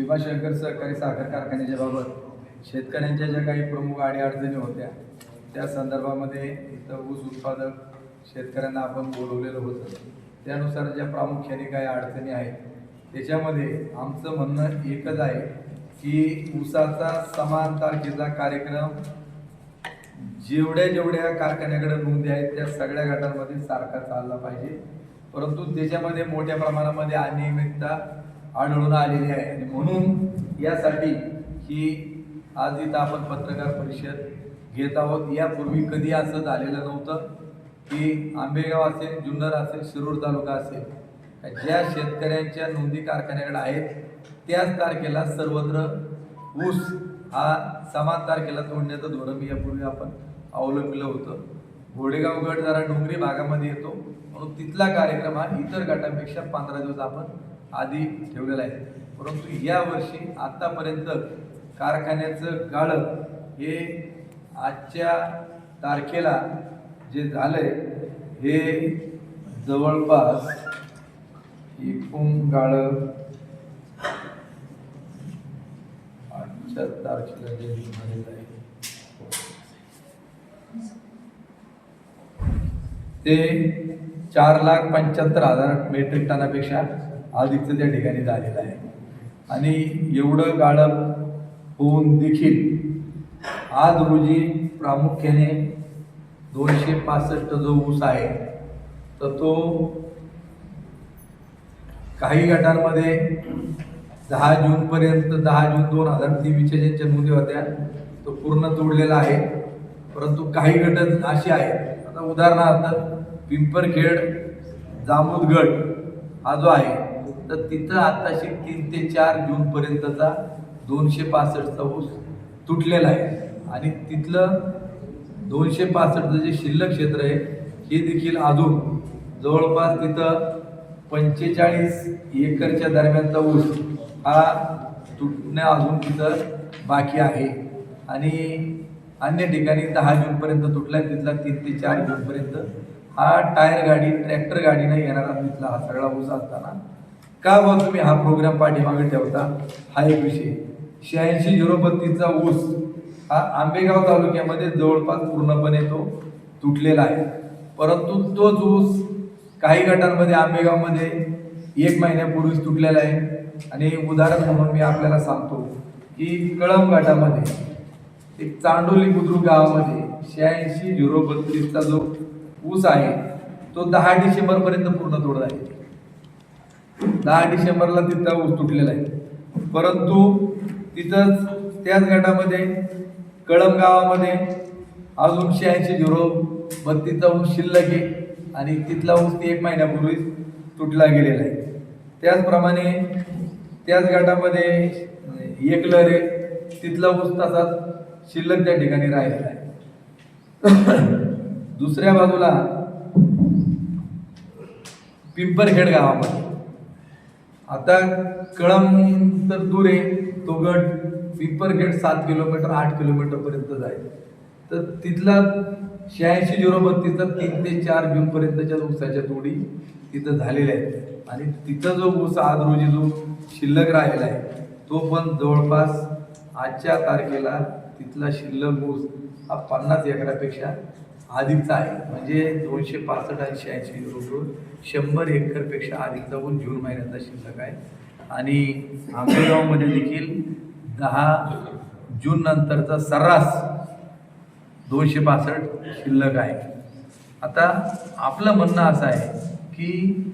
भीमाशंकर सहकारी साखर कारखान्याच्या बाबत शेतकऱ्यांच्या ज्या काही प्रमुख अडीअडचणी होत्या त्या संदर्भामध्ये इथं ऊस उत्पादक शेतकऱ्यांना आपण बोलवलेलं होतं. त्यानुसार ज्या प्रामुख्याने काही अडचणी आहेत त्याच्यामध्ये आमचं म्हणणं एकच आहे की ऊसाचा समान तारखेचा कार्यक्रम जेवढ्या जेवढ्या कारखान्याकडे नोंदी आहेत त्या सगळ्या गटांमध्ये सारखा चालला पाहिजे. परंतु त्याच्यामध्ये मोठ्या प्रमाणामध्ये अनियमितता आढळून आलेली आहे. आणि म्हणून यासाठी ही आज इथं आपण पत्रकार परिषद घेत आहोत. यापूर्वी कधी असं झालेलं नव्हतं की आंबेगाव असेल जुन्नर असेल शिरूर तालुका असेल ज्या शेतकऱ्यांच्या नोंदी कारखान्याकडे आहेत त्याच तारखेला सर्वत्र ऊस हा समान तारखेला तोडण्याचं धोरण यापूर्वी आपण अवलंबलं होतं. घोडेगाव गट जरा डोंगरी भागामध्ये येतो. म्हणून तिथला कार्यक्रम हा इतर गटांपेक्षा पंधरा दिवस आपण आधी ठेवलेलं आहे. परंतु यावर्षी आत्तापर्यंत कारखान्याचं गाळं हे आजच्या तारखेला जे झालंय हे जवळपास एकूण गाळं आजच्या तारखेला जे झालेलं आहे. ते चार लाख पंच्याहत्तर हजार मेट्रिक टनापेक्षा अधिकचं त्या ठिकाणी झालेलं आहे. आणि एवढं गाळप होऊन देखील आज रोजी प्रामुख्याने दोनशे पासष्ट जो ऊस आहे तर तो काही गटांमध्ये दहा जूनपर्यंत दहा जून दोन हजार तेवीसच्या ज्यांच्या नोंदी होत्या तो पूर्ण तोडलेला आहे. परंतु काही गट असे आहेत आता उदाहरणार्थ पिंपरखेड जामोदगड गट हा जो आहे तर तिथं आताशी तीन ते चार जूनपर्यंतचा दोनशे पासष्टचा ऊस तुटलेला आहे. आणि तिथलं दोनशे पासष्टचं जे शिल्लक क्षेत्र आहे हे देखील अजून जवळपास तिथं पंचेचाळीस एकरच्या दरम्यानचा ऊस हा तुटणे अजून तिथं बाकी आहे. आणि अन्य ठिकाणी दहा जूनपर्यंत तुटला आहे तिथला तीन ते चार जूनपर्यंत हा टायर गाडी ट्रॅक्टर गाडीनं येणारा तिथला हा सगळा ऊस असताना का मग तुम्ही हा प्रोग्राम पाठीमागे ठेवता? हा एक विषय. शहाऐंशी झिरो बत्तीसचा ऊस हा आंबेगाव तालुक्यामध्ये जवळपास पूर्णपणे तो तुटलेला आहे. परंतु तोच ऊस काही गटांमध्ये आंबेगावमध्ये एक महिन्यापूर्वीच तुटलेला आहे. आणि उदाहरण म्हणून मी आपल्याला सांगतो की कळम गटामध्ये एक चांडोली बुद्रुक गावामध्ये शहाऐंशी झिरो बत्तीसचा जो ऊस आहे तो दहा डिसेंबरपर्यंत पूर्ण तोडला आहे. दहा डिसेंबरला तिथला ऊस तुटलेला आहे. परंतु तिथंच त्याच गटामध्ये कळम गावामध्ये अजून शहाऐंशी झिरो बत्तीचा ऊस शिल्लक आहे आणि तिथला ऊस ती एक महिन्यापूर्वीच तुटला गेलेला आहे. त्याचप्रमाणे त्याच गटामध्ये एक लहरे तिथला ऊस तसाच शिल्लक त्या ठिकाणी राहिलेला आहे. दुसऱ्या बाजूला पिंपरखेड गावामध्ये आता कळम तर दूर आहे. तो गट पिंपरखेड सात किलोमीटर आठ किलोमीटरपर्यंत जाईल. तर तिथला शहाऐंशी झिरो बत्तीसचा तीन ते चार जूनपर्यंतच्या ऊसाच्या तोडी तिथं झालेल्या आहेत. आणि तिथं जो ऊस आज रोजी जो शिल्लक राहिलेला आहे तो पण जवळपास आजच्या तारखेला तिथला शिल्लक ऊस हा पन्नास एकरापेक्षा अधिकचा आहे. म्हणजे दोनशे पासष्ट आणि शहाऐंशी रुपये शंभर एकरपेक्षा अधिकचा ऊस जून महिन्याचा शिल्लक आहे. आणि आंबेगावमध्ये देखील दहा जून नंतरचा सर्रास दोनशे पासष्ट शिल्लक आहे. आता आपलं म्हणणं असं आहे की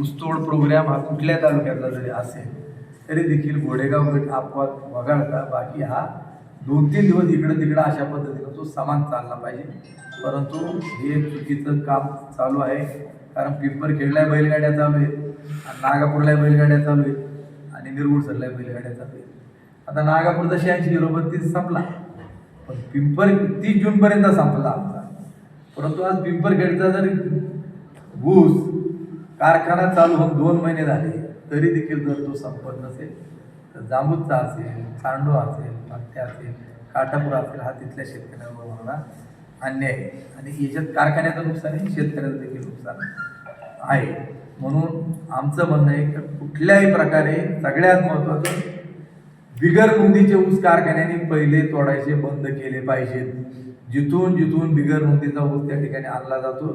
ऊसतोड प्रोग्राम हा कुठल्या तालुक्यातला जरी असेल तरी देखील गोडेगाव गट अपवाद वगळता बाकी हा दोन तीन दिवस इकडं तिकडं अशा पद्धतीनं तो समान चालला पाहिजे. परंतु हे चुकीचं काम चालू आहे. कारण पिंपरखेडला बैलगाड्या चालू आहेत. आणि नागापूरला बैलगाड्या चालू आहेत. आणि निरगुडसरला बैलगाड्या चालू आहेत. आता नागापूरचा शहाऐंशी झिरो बत्तीस संपला. पण पिंपर तीस जूनपर्यंत संपला आमचा. परंतु आज पिंपरखेडचा जर ऊस कारखाना चालू होऊन दोन महिने झाले तरी देखील जर तो संपत नसेल तर असेल चांडो असेल पत्त्या असेल काटापूर असेल हा तिथल्या शेतकऱ्यांवर होणारा अन्याय आहे. आणि याच्यात कारखान्याचं नुकसान आहे शेतकऱ्याचं देखील नुकसान आहे. म्हणून आमचं म्हणणं आहे की कुठल्याही प्रकारे सगळ्यात महत्त्वाचं बिगर नोंदीचे ऊस कारखान्याने पहिले तोडायचे बंद केले पाहिजेत. जिथून जिथून बिगर नोंदीचा ऊस त्या ठिकाणी आणला जातो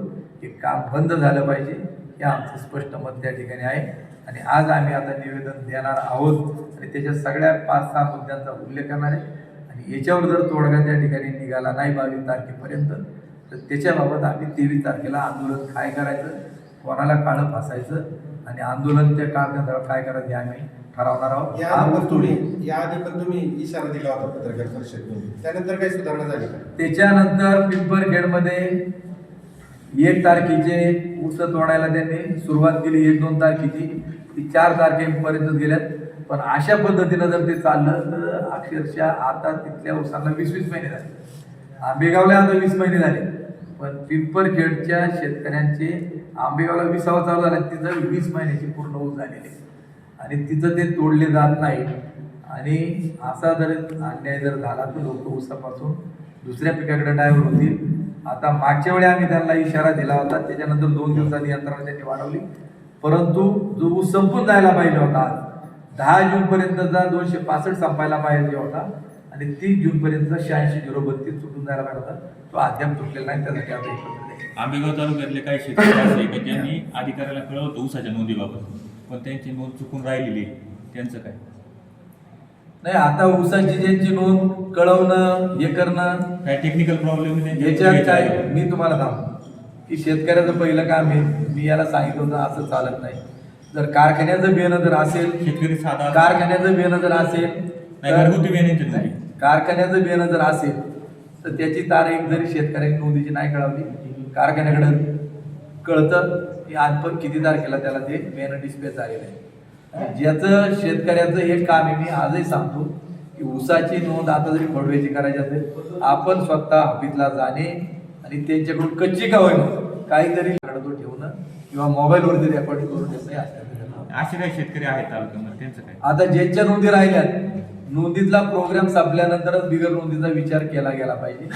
हे काम बंद झालं पाहिजे हे आमचं स्पष्ट मत त्या ठिकाणी आहे. आणि आज आम्ही आता निवेदन देणार आहोत. आणि त्याच्या सगळ्या पाच सहा मुद्द्यांचा उल्लेख करणार आहे. आणि याच्यावर जर तोडगा त्या ठिकाणी निघाला नाही बावीस तारखेपर्यंत तर त्याच्याबाबत आम्ही तेवीस तारखेला आंदोलन काय करायचं? कोणाला काळं फासायचं? आणि आंदोलनच्या काळात काय करायचं हे आम्ही ठरवणार आहोत. या हा आधी पण तुम्ही इशारा दिला होता पत्रकार परिषदेमध्ये. त्यानंतर काही सुधारणा झाली त्याच्यानंतर पिंपरखेडमध्ये एक तारखेचे ऊस तोडायला त्यांनी सुरुवात केली एक दोन तारखेची. ती चार तारखेपर्यंत गेल्यात. पण अशा पद्धतीनं जर ते चाललं तर अक्षरशः आता तिथल्या ऊसांना वीस वीस महिने झाले. आंबेगावला आता वीस महिने झाले. पण पिंपरखेडच्या शेतकऱ्यांचे आंबेगावला विसावा चालू झाला. तिथं वीस महिन्याची पूर्ण ऊस झालेली. आणि तिथं ते तोडले जात नाही. आणि असा जर अन्याय जर झाला तर लोक ऊसापासून दुसऱ्या पिकाकडे डायव्हर होतील. आता मागच्या वेळी आम्ही त्यांना इशारा दिला होता त्याच्यानंतर दोन दिवसांनी यंत्रणा त्यांनी वाढवली. परंतु जो ऊस संपून जायला पाहिजे होता दहा जून पर्यंतचा दोनशे पासष्ट संपायला पाहिजे होता आणि तीस जून पर्यंतचा शहाऐंशी झिरो बत्तीस सुटून जायला पाहिजे होता. तो अद्याप तुटलेला नाही त्यासाठी आता एकत्र आंबेगाव तालुक्यातले काही शेतकरी असे की ज्यांनी अधिकाऱ्याला कळवलं होतं ऊसाच्या नोंदीबाबत पण त्यांची नोंद चुकून राहिलेली त्यांचं काय? नाही आता ऊसाची ज्यांची नोंद कळवणं हे करणं काय टेक्निकल प्रॉब्लेम याच्यात काय? मी तुम्हाला सांगतो. की शेतकऱ्याचं पहिलं काम आहे मी याला सांगितलं होतं असं चालत नाही. जर कारखान्याचं बियाणं जर असेल शेतकरी साधा कारखान्याचं बियाणं जर असेल नाही घरगुती बियाण्यांची नाही, कारखान्याचं बियाणं जर असेल तर त्याची तारीख जरी शेतकऱ्यांनी नोंदीची नाही कळवली कारखान्याकडे कळतं की आज पण किती तारखेला त्याला ते बियाणं डिस्प्ले झालेलं आहे. ज्याचं शेतकऱ्याचं हे काम आहे मी आजही सांगतो की ऊसाची नोंद आता जरी फडव्याची करायची असेल आपण स्वतः हफीजला जाणे आणि त्यांच्याकडून कच्ची का होईना काहीतरी तो ठेवणं किंवा मोबाईलवरती रेकॉर्डिंग करून हे त्याच्यात. असे काही शेतकरी आहेत तालुक्यामध्ये त्यांचं काय? आता ज्यांच्या नोंदी राहिल्यात नोंदीतला प्रोग्राम संपल्यानंतरच बिगर नोंदीचा विचार केला गेला पाहिजे.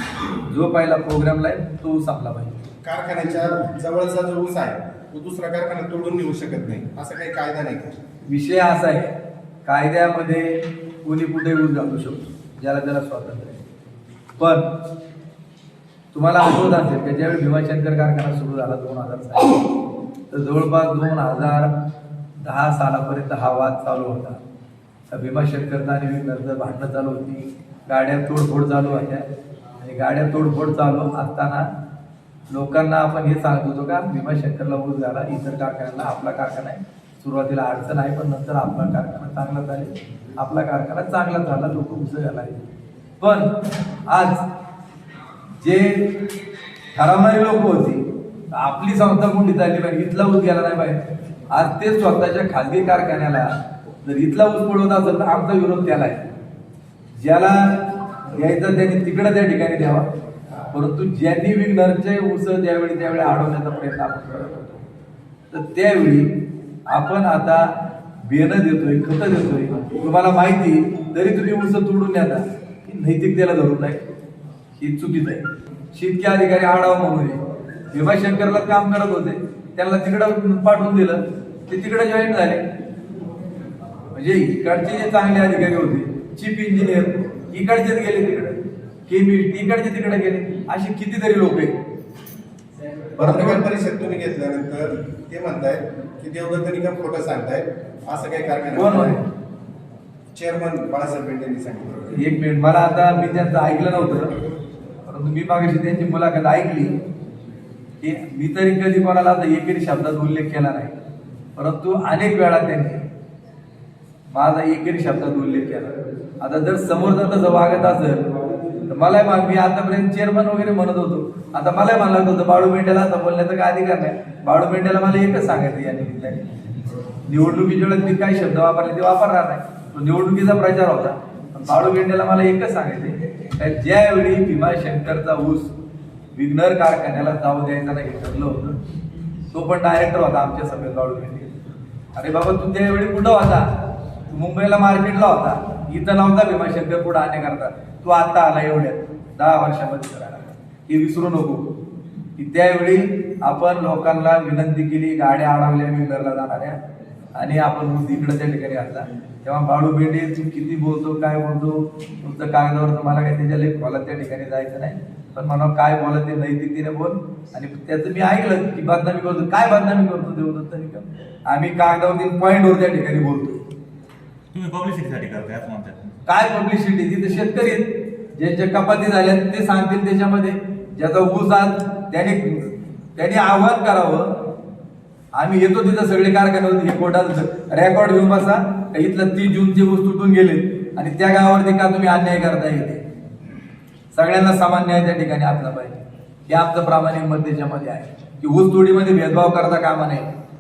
जो पहिला प्रोग्रामला आहे तो संपला पाहिजे. कारखान्याच्या जवळचा जो ऊस आहे तो दुसरा कारखाना तोडून नेऊ शकत नाही. असा काही कायदा नाही. विषय असा आहे कायद्यामध्ये कोणी कुठे येऊन घालू शकतो ज्याला त्याला स्वातंत्र्य आहे. पण तुम्हाला आठवत असेल की ज्यावेळी भीमाशंकर कारखाना सुरू झाला दोन हजार साली तर जवळपास दोन हजार दहा सालापर्यंत हा वाद चालू होता. तर भीमाशंकरना आणि विघ्नरचं भांडणं चालू होती गाड्या तोडफोड चालू होत्या. आणि गाड्या तोडफोड चालू असताना लोकांना आपण हे सांगत होतो का भीमाशंकरला ऊस झाला इतर कारखान्याला आपला कारखाना आहे. सुरुवातीला अडचण आहे पण नंतर आपला कारखाना चांगला झाले. आपला कारखाना चांगला झाला लोक ऊस पण आज जे ठरवणारी लोक होती आपली संस्था कोणती चालली पाहिजे इथला ऊस गेला नाही पाहिजे. आज ते स्वतःच्या खाजगी कारखान्याला जर इथला ऊस पडवत असेल तर आमचा विरोध त्याला आहे. ज्याला घ्यायचं त्यांनी तिकडं त्या ठिकाणी द्यावा. परंतु ज्यांनी विघ्नरचे ऊस त्यावेळी त्यावेळी अडवण्याचा प्रयत्न आपण करत होतो. तर त्यावेळी आपण आता बियाणं देतोय खतं देतोय. तुम्हाला माहिती तरी तुम्ही उंच तोडून नेता ही नैतिकतेला धरून नाही ही चुकीच आहे. शेतकी अधिकारी आढावा म्हणून आहे. भीमाशंकरला काम करत होते. त्यांना तिकडं पाठवून दिलं. ते तिकडे जॉईन झाले. म्हणजे इकडचे जे चांगले अधिकारी होते चीफ इंजिनियर इकडचेच गेले तिकडे. केमिस्ट इकडचे तिकडे गेले. असे कितीतरी लोक आहेत. पत्रकार परिषद तुम्ही घेतल्यानंतर ते म्हणतायत की देवदत्त निकम खोटं सांगतायत? असं काही कोण? चेअरमन बाळासाहेब पेंटे यांनी सांगितलं. एक मिनिट मला आता मी त्यांचं ऐकलं नव्हतं परंतु मी मागाशी त्यांची मुलाखत ऐकली. की मी तरी कधी कोणाला आता एकेरी शब्दात उल्लेख केला नाही परंतु अनेक वेळा त्यांनी माझा एकेरी शब्दात उल्लेख केला. आता जर समोरचा तसं वागत असेल मला मग मी आतापर्यंत चेअरमन वगैरे म्हणत होतो. आता मला म्हणलं होतं बाळू मेंढ्याला असं बोलण्याचा काय अधिकार नाही. बाळू मेंढ्याला मला एकच सांगायचं या निमित्ताने. निवडणुकीच्या वेळेस मी काही शब्द वापरले ते वापरणार नाही. निवडणुकीचा प्रचार होता. पण बाळू मेंढ्याला मला एकच सांगायचे काय ज्यावेळी भीमाशंकरचा ऊस विघ्नर कारखान्याला जाऊ द्यायचा नाही ठरलं होतं तो पण डायरेक्टर होता आमच्या सभेत बाळू मेंढे अरे बाबा तू त्यावेळी कुठं होता? मुंबईला मार्केटला होता. इथं नव्हता भीमाशंकर पुढे आणण्याकरता तू आता आला एवढ्यात. दहा वर्षामध्ये करायला हे विसरू नको. की त्यावेळी आपण लोकांना विनंती केली गाड्या अडवल्या विघ्नरला जाणाऱ्या आणि आपण इकडं त्या ठिकाणी आणला तेव्हा बाळू बेंडे तू किती बोलतो काय बोलतो? तुमचं कागदावर तुम्हाला काही त्याच्या लेख बोला त्या ठिकाणी जायचं नाही. पण मला काय बोला ते नैतिकतेने बोल. आणि त्याचं मी ऐकलं की बदनामी करतो. काय बदनामी करतो देवदत्त निकम आम्ही कागदावरती पॉईंटवर त्या ठिकाणी बोलतो तुम्ही पब्लिसिटीसाठी करताय असं म्हणतात. काय पब्लिसिटी तिथे शेतकरी आहेत. ज्यांच्या कपाती झाल्या ते सांगतील त्याच्यामध्ये. ज्याचा ऊस आज त्याने त्याने आव्हान करावं. आम्ही येतो तिथं सगळे कारखान्यावर हे कोर्टात रेकॉर्ड घेऊन बसा. इथलं तीस जूनचे ऊस तुटून गेले. आणि त्या गावावरती का तुम्ही अन्याय करता येते सगळ्यांना समान न्याय त्या ठिकाणी आपला पाहिजे. हे आमचं प्रामाणिक मत त्याच्यामध्ये आहे. की ऊस तोडीमध्ये भेदभाव करता कामा नये.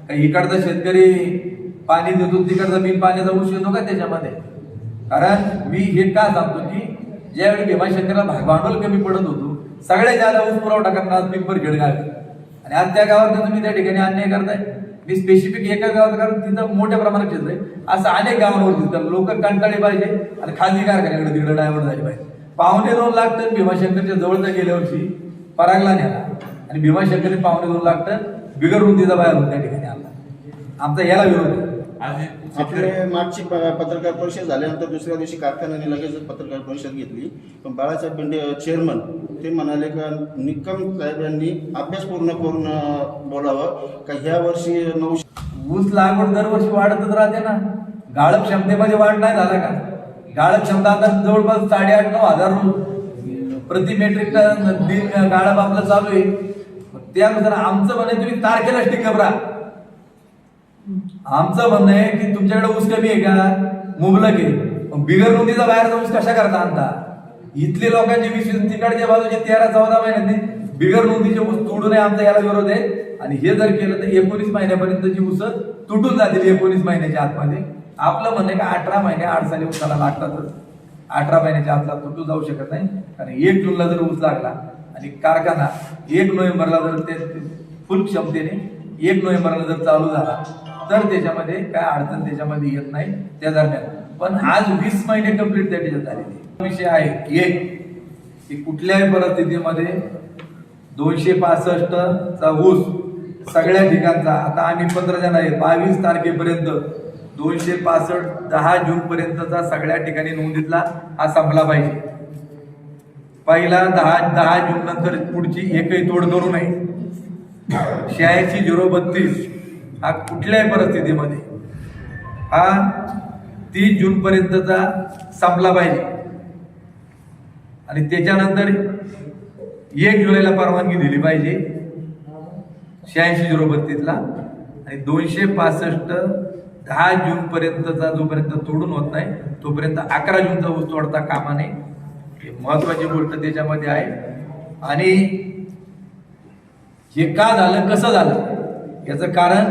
का इकडचा शेतकरी पाणी देतो तिकडचा बिन पाण्याचा ऊस येतो का त्याच्यामध्ये? कारण मी हे का सांगतो की ज्यावेळी भीमाशंकरला भाग भांडवल कमी पडत होतो सगळ्यात जादा ऊस पुरवठा करणार पिंपर गावी आणि आज त्या गावात तुम्ही त्या ठिकाणी अन्याय करताय. मी स्पेसिफिक एका गावात कारण तिथं मोठ्या प्रमाणात क्षेत्र आहे. असं अनेक गावांवर दिसतं लोक कंटाळले पाहिजे आणि खाजगी कारखान्याकडे तिकडे डायव्हर्ट झाले पाहिजे. पावणे दोन लाख टन भीमाशंकरच्या जवळच्या गेल्या वर्षी परागला नेला. आणि भीमाशंकरने पावणे दोन लाख टन बिगर रुंदीचा बाहेर होऊन त्या ठिकाणी आणला. आमचा याला विरोध आहे. आपले मागची प- पत्रकार परिषद झाल्यानंतर दुसऱ्या दिवशी कारखान्याने लगेच पत्रकार परिषद घेतली. पण बाळासाहेब बेंडे चेअरमन ते म्हणाले का निकम साहेब यांनी अभ्यास पूर्ण करून बोलावं का ह्या वर्षी नऊशे ऊस लागवड दरवर्षी वाढतच राहते ना. गाळप क्षमतेमध्ये वाढ नाही झाला का? गाळप क्षमता आता जवळपास साडेआठ नऊ हजार प्रति मेट्रिक टन दिन गाळप आपलं चालू आहे. त्यानुसार आमचं म्हणे तुम्ही तारखेला टिकप राहा. आमचं म्हणणं आहे की तुमच्याकडे ऊस कमी आहे का? मुबलक आहे. बिगर नोंदीचा बाहेरचा ऊस कशा करता आणता? इथले लोकांचे वीस तिकडच्या बाजूचे तेरा चौदा महिन्यात बिगर नोंदीचे ऊस तुडू नये आमचा याला विरोध आहे. आणि हे जर केलं तर एकोणीस महिन्यापर्यंतची ऊस तुटून जातील एकोणीस महिन्याच्या आतमध्ये. आपलं म्हणणं आहे का अठरा महिने अडचणी उसाला ऊसाला लागतातच अठरा महिन्याच्या आतला तुटू जाऊ शकत नाही. कारण एक जूनला जर ऊस लागला आणि कारखाना एक नोव्हेंबरला जर ते फुल क्षमतेने एक नोव्हेंबरला जर चालू झाला तर त्याच्यामध्ये काय अडचण त्याच्यामध्ये येत नाही त्या दरम्यान. पण आज वीस महिने कंप्लीट त्या त्याच्यात झालेले विषय आहे एक की कुठल्याही परिस्थितीमध्ये दोनशे पासष्ट चा ऊस सगळ्या ठिकाणचा आता आम्ही पंधरा जण आहे बावीस तारखेपर्यंत दोनशे पासष्ट दहा जून पर्यंतचा सगळ्या ठिकाणी नोंदीतला हा संपला पाहिजे. पहिला दहा दहा जून नंतर पुढची एकही तोड करू नये. शहाऐंशी झिरो बत्तीस हा कुठल्याही परिस्थितीमध्ये हा तीस जून पर्यंतचा संपला पाहिजे. आणि त्याच्यानंतर एक जुलैला परवानगी दिली पाहिजे. शहाऐंशी झिरो बत्तीसला. आणि दोनशे पासष्ट दहा जून पर्यंतचा जोपर्यंत तोडून होत नाही तोपर्यंत अकरा जूनचा ऊस तोडता कामा नये. महत्त्वाची महत्वाची गोष्ट त्याच्यामध्ये आहे. आणि हे का झालं कसं झालं? याचं कारण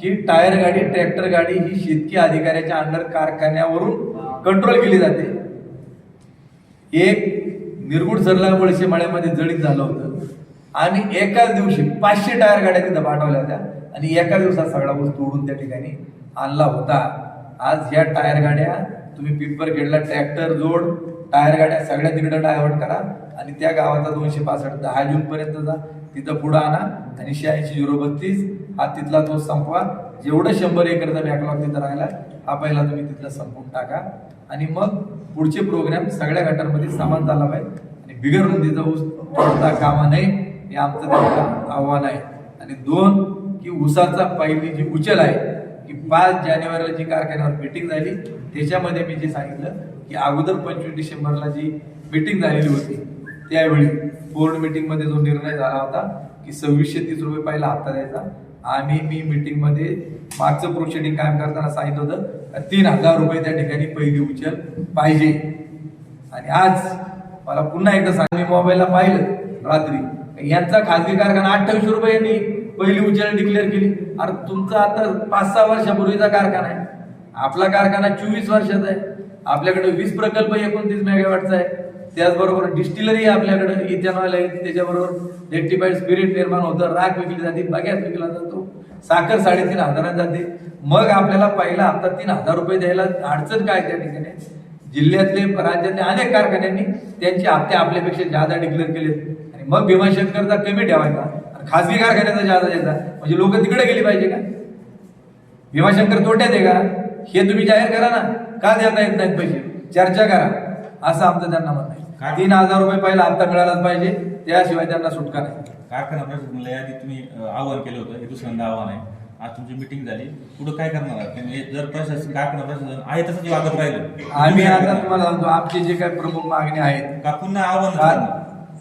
की टायर गाडी ट्रॅक्टर गाडी ही शेतकी अधिकाऱ्याच्या अंडर कारखान्यावरून कंट्रोल केली जाते. एक निरगुड सरला वळसे माळ्यामध्ये जळीत झालं होतं. आणि एकाच दिवशी पाचशे टायर गाड्या तिथं पाठवल्या होत्या. आणि एका दिवसात सगळा ऊस तोडून त्या ठिकाणी आणला होता. आज ह्या टायर गाड्या तुम्ही पिंपरखेडला ट्रॅक्टर जोड टायर गाड्या सगळ्या तिकडं डायव्हर्ट करा. आणि त्या गावाचा दोनशे पासष्ट दहा जून पर्यंतचा तिथं पुढं आणा. आणि शहाऐंशी झिरो बत्तीस हा तिथला तो संपवा. जेवढं शंभर एकरचा बॅकलॉग तिथं राहिला हा पहिला तुम्ही तिथला संपवून टाका. आणि मग पुढचे प्रोग्राम सगळ्या गटांमध्ये समान झाला पाहिजे. आणि बिगर रुंदीचा ऊस तोडता कामा नये हे आमचं त्यांचं आव्हान आहे. आणि दोन की ऊसाचा पहिली जी उचल आहे की पाच जानेवारीला जी कारखान्यावर मिटिंग झाली त्याच्यामध्ये मी जे सांगितलं की अगोदर पंचवीस डिसेंबरला जी मिटिंग झालेली होती त्यावेळी बोर्ड मिटिंगमध्ये जो निर्णय झाला होता की सव्वीसशे तीस रुपये पहिला हप्ता द्यायचा. आम्ही मी मीटिंगमध्ये मागचं प्रोसिडिंग कायम करताना सांगितलं होतं तीन हजार रुपये त्या ठिकाणी पहिली उचल पाहिजे. आणि आज मला पुन्हा एकदा सांग मी मोबाईलला पाहिलं रात्री. यांचा खाजगी कारखाना अठ्ठावीसशे रुपये यांनी पहिली उचल डिक्लेअर केली. अरे तुमचा आता पाच सहा वर्षापूर्वीचा कारखाना आहे. आपला कारखाना चोवीस वर्षाचा आहे. आपल्याकडे वीस प्रकल्प एकोणतीस मेगावॅटचा आहे. त्याचबरोबर डिस्टिलरी आपल्याकडं इथेनॉल आहे त्याच्याबरोबर रेक्टिफाईड स्पिरिट निर्माण होतं राख विकली जाते बगॅस विकला जातो साखर साडेतीन हजारात जाते. मग आपल्याला पहिला हप्ता तीन हजार रुपये द्यायला अडचण काय त्या ठिकाणी? जिल्ह्यातले राज्यातले अनेक कारखान्यांनी त्यांचे हप्ते आपल्यापेक्षा जादा डिक्लेअर केले आणि मग भीमाशंकरचा कमी ठेवायचा. खाजगी खासगी कारखान्याचा जादा द्यायचा. म्हणजे लोक तिकडे गेली पाहिजे का? भीमाशंकर तोट्यात आहे का? हे तुम्ही जाहीर करा ना. का देता येत नाहीत पैसे? चर्चा करा. असं आमचं त्यांना म्हणणं आहे. तीन हजार रुपये पहिला हप्ता मिळालाच पाहिजे त्याशिवाय त्यांना सुटका नाही. कारखाना प्रशासनाला याआधी तुम्ही अं, आवाहन केलं होतं हे दुसऱ्यांदा आव्हान आहे. आज तुमची मिटिंग झाली. पुढे काय करणार आहात? तुम्ही जर प्रशासन कारखाना प्रशासन आहे तसंच वागत राहिलं. आम्ही आता तुम्हाला सांगतो आमचे जे काही प्रमुख मागणी आहेत का पुन्हा आव्हान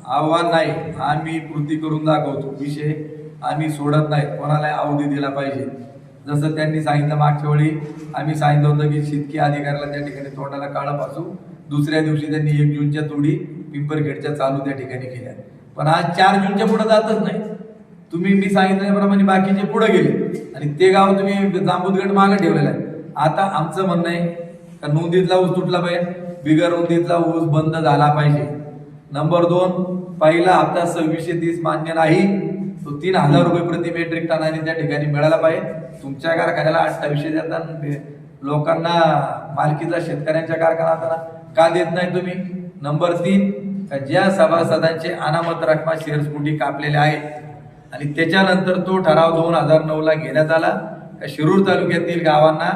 आव्हान नाही. आम्ही कृती करून दाखवतो. विषय आम्ही सोडत नाहीत. कोणाला अवधी दिला पाहिजे. जसं त्यांनी सांगितलं मागच्या वेळी आम्ही सांगितलं होतं की शेतकी अधिकाऱ्याला त्या ठिकाणी तोंडाला काळं पासू दुसऱ्या दिवशी त्यांनी एक जूनच्या तोडी पिंपरखेडच्या चालू त्या ठिकाणी केल्या. पण आज चार जूनच्या पुढे जातच नाही तुम्ही मी सांगितल्याप्रमाणे बाकीचे पुढे गेले. आणि ते गाव तुम्ही जांबूदगड मागे ठेवलेलं आहे. आता आमचं म्हणणं आहे का नोंदीतला ऊस तुटला पाहिजे बिगर नोंदीतला ऊस बंद झाला पाहिजे. नंबर दोन पहिला हप्ता सव्वीसशे तीस मान्य नाही. तो तीन हजार रुपये प्रति मेट्रिक टनाने त्या ठिकाणी मिळाला पाहिजे. तुमच्या कारखान्याला अठ्ठावीसशे देतात. लोकांना मालकीचा शेतकऱ्यांच्या कारखाना का देत नाही तुम्ही? नंबर तीन का ज्या सभासदांचे अनामत रकमा शेअर्स स्कूटी कापलेले आहेत आणि त्याच्यानंतर तो ठराव दोन हजार नऊला घेण्यात आला का शिरूर तालुक्यातील गावांना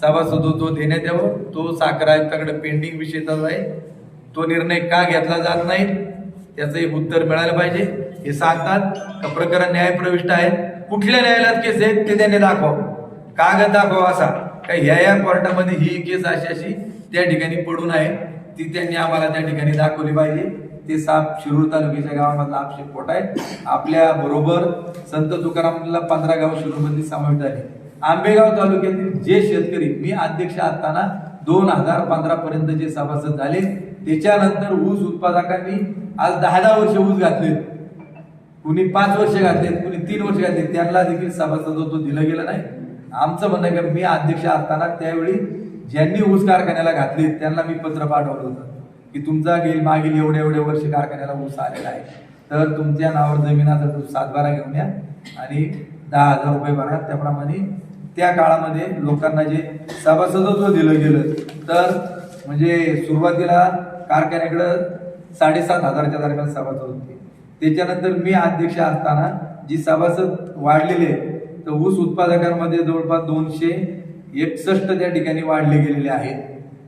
सभासदत्व जो देण्यात यावं? तो साखर आयुक्ताकडे पेंडिंग विषय चालू आहे. तो निर्णय का घेतला जात नाही? त्याचं एक उत्तर मिळालं पाहिजे. हे सांगतात का प्रकरण न्यायप्रविष्ट आहे कुठल्या न्यायालयात केस आहेत ते त्यांनी दाखवा कागद दाखवा असा. का ह्या या कोर्टामध्ये ही केस अशी अशी त्या ठिकाणी पडून आहे ती त्यांनी आम्हाला त्या ठिकाणी दाखवली पाहिजे. ते साप शिरूर तालुक्याच्या गावामधला आपशे पोट आहे. आपल्या बरोबर संत तुकारामला पंधरा गाव शिरूरमध्ये समाविष्ट आहे. आंबेगाव तालुक्यातील जे शेतकरी मी अध्यक्ष असताना दोन हजार पंधरा पर्यंत जे सभासद झाले त्याच्यानंतर ऊस उत्पादकांनी आज दहा दहा वर्ष ऊस घातले कुणी पाच वर्ष घातले कुणी तीन वर्ष घातले त्यांना देखील सभासद तो दिलं गेलं नाही. आमचं म्हणणं आहे की मी अध्यक्ष असताना त्यावेळी ज्यांनी ऊस कारखान्याला घातले त्यांना मी पत्र पाठवलं होतं की तुमचा गेल मागील एवढे एवढे वर्ष कारखान्याला ऊस आलेला आहे. तर तुमच्या नावावर जमिनाचा तू सातबारा घेऊन या आणि दहा हजार रुपये भरा. त्याप्रमाणे त्या काळामध्ये लोकांना जे सभासदत्व दिलं गेलं तर म्हणजे सुरुवातीला कारखान्याकडं साडेसात हजारच्या दरम्यान सभासद होते. त्याच्यानंतर मी अध्यक्ष असताना जी सभासद वाढलेले तर ऊस उत्पादकांमध्ये जवळपास दोनशे एकसष्ट त्या ठिकाणी वाढले गेलेले आहेत.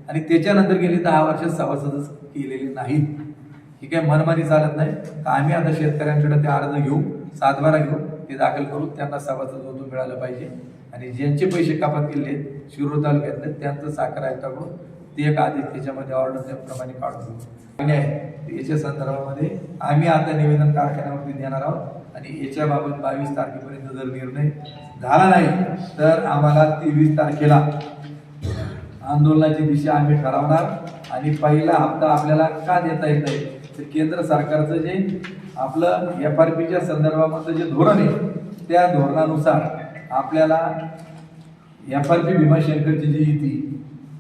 आणि त्याच्यानंतर गेली दहा वर्ष सभासदच केलेले नाहीत ही काही मनमानी चालत नाही. तर आम्ही आता शेतकऱ्यांकडे ते अर्ज घेऊ सातबारा घेऊ ते दाखल करू त्यांना सभासद मिळालं पाहिजे. आणि ज्यांचे पैसे कापात केले आहेत शिरूर तालुक्यातले त्यांचं साखर आयुक्ताकडून ते एक आदेश त्याच्यामध्ये ऑर्डर त्याप्रमाणे काढून घेऊ आहे याच्या संदर्भामध्ये आम्ही आता निवेदन कारखान्यावरती देणार आहोत. आणि याच्याबाबत बावीस तारखेपर्यंत जर निर्णय झाला नाही तर आम्हाला तेवीस तारखेला आंदोलनाची दिशा आम्ही ठरवणार. आणि पहिला हप्ता आपल्याला का देता येत नाही? तर केंद्र सरकारचं जे आपलं एफ आर पीच्या संदर्भामधलं जे धोरण आहे त्या धोरणानुसार आपल्याला एफ आर पी भीमाशंकरची जी येते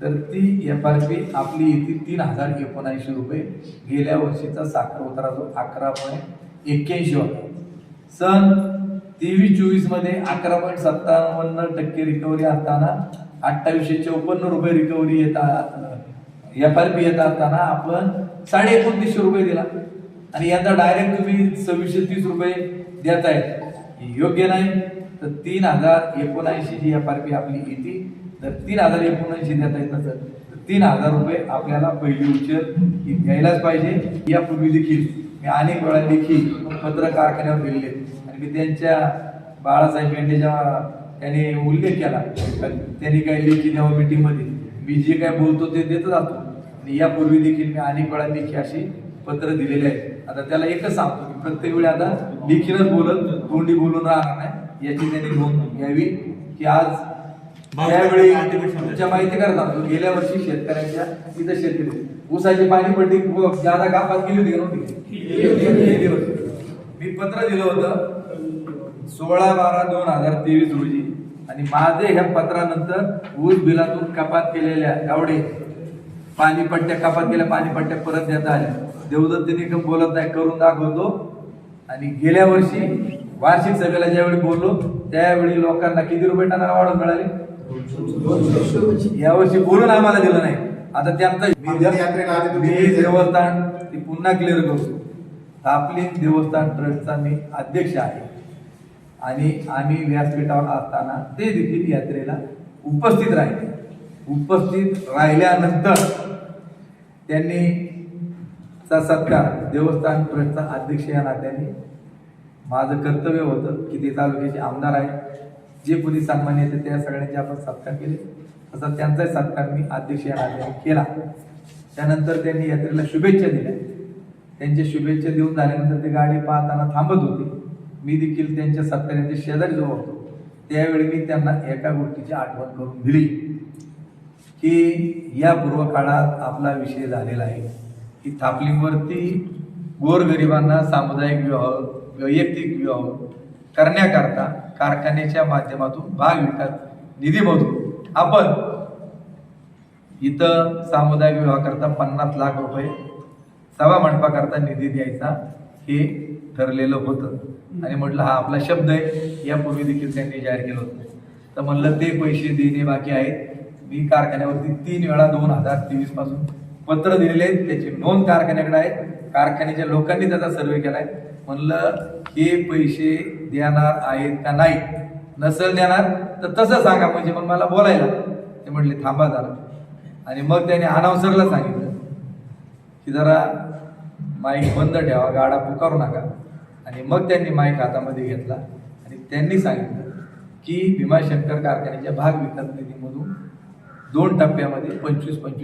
तर ती एफ आर पी आपली येते तीन हजार एकोणऐंशी रुपये गेल्या वर्षीचा साखर उतारा जो अकरा पॉईंट एक्क्याऐंशी होता. सन तेवीस चोवीसमध्ये अकरा पॉईंट सत्तावन्न टक्के रिकव्हरी असताना अठ्ठावीसशे चौपन्न रुपये रिकव्हरी येतात एफ आर पी येत असताना आपण साडे एकोणतीसशे रुपये दिला. आणि यंदा डायरेक्ट तुम्ही सव्वीसशे तीस रुपये देताय योग्य नाही. तर तीन हजार एकोणऐंशी जी एफ आर पी आपली येते. तर तीन हजार एकोणऐंशी देता येत नसेल तर तीन हजार रुपये आपल्याला पहिली उचल द्यायलाच पाहिजे. यापूर्वी देखील मी अनेक वेळा लेखी पत्र कारखान्यावर आहेत. आणि मी त्यांच्या बाळासाहेब मेंढेच्या त्यांनी उल्लेख केला त्यांनी काही लेखी द्यावं मीटिंगमध्ये मी जे काय बोलतो ते देत जातो आणि यापूर्वी देखील मी अनेक वेळा लेखी अशी पत्र दिलेले आहेत. आता त्याला एकच सांगतो की प्रत्येक वेळी आता लेखीनच बोलत तोंडी बोलून राहणार नाही. याची त्यांनी नोंद घ्यावी की आज त्यावेळी तुमच्या माहिती करता गेल्या वर्षी शेतकऱ्यांच्या इथं शेतकरी. ऊसाची पाणी पडली ज्यादा कापात गेली होती का नव्हती. मी पत्र दिलं होतं सोळा बारा दोन हजार तेवीस रोजी. आणि माझे ह्या पत्रानंतर ऊस बिलातून कपात केलेल्या एवढे पाणीपट्ट्या कपात केल्या पाणीपट्ट्या परत देता आल्या. देवदत्त निकम बोलत नाही करून दाखवतो. आणि गेल्या वर्षी वार्षिक सभेला ज्यावेळी बोललो त्यावेळी लोकांना किती रुपये टनाला वाढून मिळाले? यावर्षी बोलून आम्हाला दिलं नाही. आता त्यांचा देवस्थान ती पुन्हा क्लिअर करतो तापली देवस्थान ट्रस्टचा मी अध्यक्ष आहे. आणि आम्ही व्यासपीठावर असताना ते देखील यात्रेला उपस्थित राहिले. उपस्थित राहिल्यानंतर त्यांनी चा सत्कार देवस्थान ट्रस्टचा अध्यक्ष या नात्याने माझं कर्तव्य होतं की ते तालुक्याचे आमदार आहेत. जे कोणी सन्मान्य येते त्या सगळ्यांचे आपण सत्कार केले. असा त्यांचाही सत्कार मी अध्यक्ष या नात्याने केला. त्यानंतर त्यांनी यात्रेला शुभेच्छा दिल्या. त्यांच्या शुभेच्छा देऊन झाल्यानंतर ते गाडी पाहताना थांबत होते. मी देखील त्यांच्या सत्कारांच्या शेजारी जवळ होतो. त्यावेळी मी त्यांना एका गोष्टीची आठवण करून दिली की या पूर्व काळात आपला विषय झालेला आहे की थापलिंगवरती गोरगरिबांना सामुदायिक विवाह वैयक्तिक विवाह करण्याकरता कारखान्याच्या माध्यमातून भाग विकास निधीमधून आपण इथं सामुदायिक विवाहाकरता पन्नास लाख रुपये सभा मंडपाकरता निधी द्यायचा हे ठरलेलं होतं. आणि म्हटलं हा आपला शब्द आहे. यापूर्वी देखील त्यांनी जाहीर केलं होतं. तर म्हणलं ते पैसे देणे बाकी आहेत. मी कारखान्यावरती तीन वेळा दोन हजार तेवीसपासून पत्र दिलेले आहेत. त्याची नोंद कारखान्याकडे आहे. कारखान्याच्या लोकांनी त्याचा सर्वे केला आहे म्हणलं हे पैसे देणार आहेत का नाही? नसल देणार तर तसं सांगा. म्हणजे मग मला बोलायला. ते म्हटले थांबा जरा. आणि मग त्याने अनावसरला सांगितलं की जरा माईक बंद ठेवा गाडा पुकारू नका. आणि मग त्यांनी माईक हातामध्ये घेतला आणि त्यांनी सांगितलं की भीमाशंकर कारखान्याच्या भाग विकास निधीमधून दोन टप्प्यामध्ये पंचवीस पंचवीस